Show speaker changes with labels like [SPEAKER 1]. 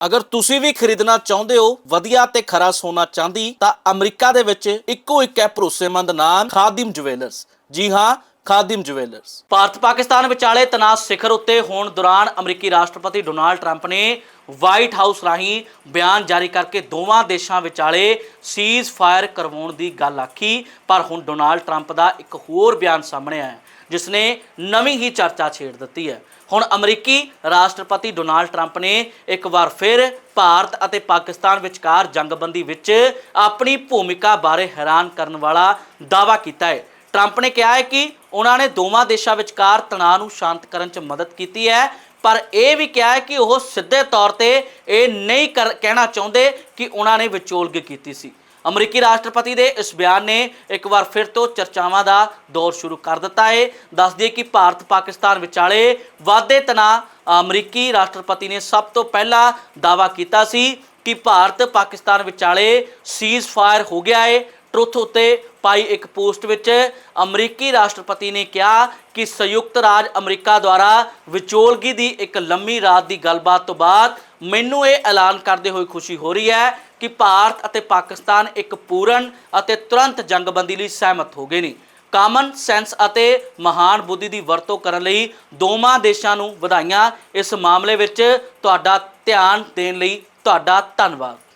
[SPEAKER 1] ਅਗਰ ਤੁਸੀਂ ਵੀ ਖਰੀਦਣਾ ਚਾਹੁੰਦੇ ਹੋ, ਵਧੀਆ ਤੇ ਖਰਾ ਸੋਨਾ ਚਾਂਦੀ, ਤਾਂ ਅਮਰੀਕਾ ਦੇ ਵਿੱਚ ਇੱਕੋ ਇੱਕ ਹੈ ਭਰੋਸੇਮੰਦ ਨਾਮ, ਖਾਦਿਮ ਜੁਐਲਰਸ ਜੀ ਹਾਂ ਖਾਦਿਮ ਜੁਐਲਰਸ ਭਾਰਤ ਪਾਕਿਸਤਾਨ ਵਿਚਾਲੇ ਤਣਾਅ ਸਿਖਰ ਉੱਤੇ ਹੋਣ ਦੌਰਾਨ ਅਮਰੀਕੀ ਰਾਸ਼ਟਰਪਤੀ ਡੋਨਾਲਡ ਟਰੰਪ ਨੇ ਵਾਈਟ ਹਾਊਸ ਰਾਹੀਂ ਬਿਆਨ ਜਾਰੀ ਕਰਕੇ ਦੋਵਾਂ ਦੇਸ਼ਾਂ ਵਿਚਾਲੇ ਸੀਜ਼ ਫਾਇਰ ਕਰਵਾਉਣ ਦੀ ਗੱਲ ਆਖੀ ਪਰ ਹੁਣ ਡੋਨਾਲਡ ਟਰੰਪ ਦਾ ਇੱਕ ਹੋਰ ਬਿਆਨ ਸਾਹਮਣੇ ਆਇਆ ਹੈ, ਜਿਸ ਨੇ ਨਵੀਂ ਹੀ ਚਰਚਾ ਛੇੜ ਦਿੱਤੀ ਹੈ। ਹੁਣ ਅਮਰੀਕੀ ਰਾਸ਼ਟਰਪਤੀ ਡੋਨਾਲਡ ਟਰੰਪ ਨੇ ਇੱਕ ਵਾਰ ਫਿਰ ਭਾਰਤ ਅਤੇ ਪਾਕਿਸਤਾਨ ਵਿਚਕਾਰ ਜੰਗਬੰਦੀ ਵਿੱਚ ਆਪਣੀ ਭੂਮਿਕਾ ਬਾਰੇ ਹੈਰਾਨ ਕਰਨ ਵਾਲਾ ਦਾਅਵਾ ਕੀਤਾ ਹੈ। ਟਰੰਪ ਨੇ ਕਿਹਾ ਹੈ ਕਿ ਉਹਨਾਂ ਨੇ ਦੋਵਾਂ ਦੇਸ਼ਾਂ ਵਿਚਕਾਰ ਤਣਾਅ ਨੂੰ ਸ਼ਾਂਤ ਕਰਨ 'ਚ ਮਦਦ ਕੀਤੀ ਹੈ, ਪਰ ਇਹ ਵੀ ਕਿਹਾ ਹੈ ਕਿ ਉਹ ਸਿੱਧੇ ਤੌਰ ਤੇ ਇਹ ਨਹੀਂ ਕਰ- ਕਹਿਣਾ ਚਾਹੁੰਦੇ ਕਿ ਉਹਨਾਂ ਨੇ ਵਿਚੋਲਗੀ ਕੀਤੀ ਸੀ। ਅਮਰੀਕੀ ਰਾਸ਼ਟਰਪਤੀ ਦੇ ਇਸ ਬਿਆਨ ਨੇ ਇੱਕ ਵਾਰ ਫਿਰ ਤੋਂ ਚਰਚਾਵਾਂ ਦਾ ਦੌਰ ਸ਼ੁਰੂ ਕਰ ਦਿੱਤਾ ਹੈ। ਦੱਸ ਦਈਏ ਕਿ ਭਾਰਤ ਪਾਕਿਸਤਾਨ ਵਿਚਾਲੇ ਵਾਧੇ ਤਣਾਅ ਅਮਰੀਕੀ ਰਾਸ਼ਟਰਪਤੀ ਨੇ ਸਭ ਤੋਂ ਪਹਿਲਾਂ ਦਾਅਵਾ ਕੀਤਾ ਸੀ ਕਿ ਭਾਰਤ ਪਾਕਿਸਤਾਨ ਵਿਚਾਲੇ ਸੀਜ਼ ਫਾਇਰ ਹੋ ਗਿਆ ਹੈ। ਟਰੁੱਥ ਉੱਤੇ ਪਾਈ ਇੱਕ ਪੋਸਟ ਵਿੱਚ ਅਮਰੀਕੀ ਰਾਸ਼ਟਰਪਤੀ ਨੇ ਕਿਹਾ ਕਿ ਸੰਯੁਕਤ ਰਾਜ ਅਮਰੀਕਾ ਦੁਆਰਾ ਵਿਚੋਲਗੀ ਦੀ ਇੱਕ ਲੰਮੀ ਰਾਤ ਦੀ ਗੱਲਬਾਤ ਤੋਂ ਬਾਅਦ ਮੈਨੂੰ ਇਹ ਐਲਾਨ ਕਰਦੇ ਹੋਏ ਖੁਸ਼ੀ ਹੋ ਰਹੀ ਹੈ ਕਿ ਭਾਰਤ ਅਤੇ ਪਾਕਿਸਤਾਨ ਇੱਕ ਪੂਰਨ ਅਤੇ ਤੁਰੰਤ ਜੰਗਬੰਦੀ ਲਈ ਸਹਿਮਤ ਹੋ ਗਏ ਨੇ। ਕਾਮਨ ਸੈਂਸ ਅਤੇ ਮਹਾਨ ਬੁੱਧੀ ਦੀ ਵਰਤੋਂ ਕਰਨ ਲਈ ਦੋਵਾਂ ਦੇਸ਼ਾਂ ਨੂੰ ਵਧਾਈਆਂ। ਇਸ ਮਾਮਲੇ ਵਿੱਚ ਤੁਹਾਡਾ ਧਿਆਨ ਦੇਣ ਲਈ ਤੁਹਾਡਾ ਧੰਨਵਾਦ।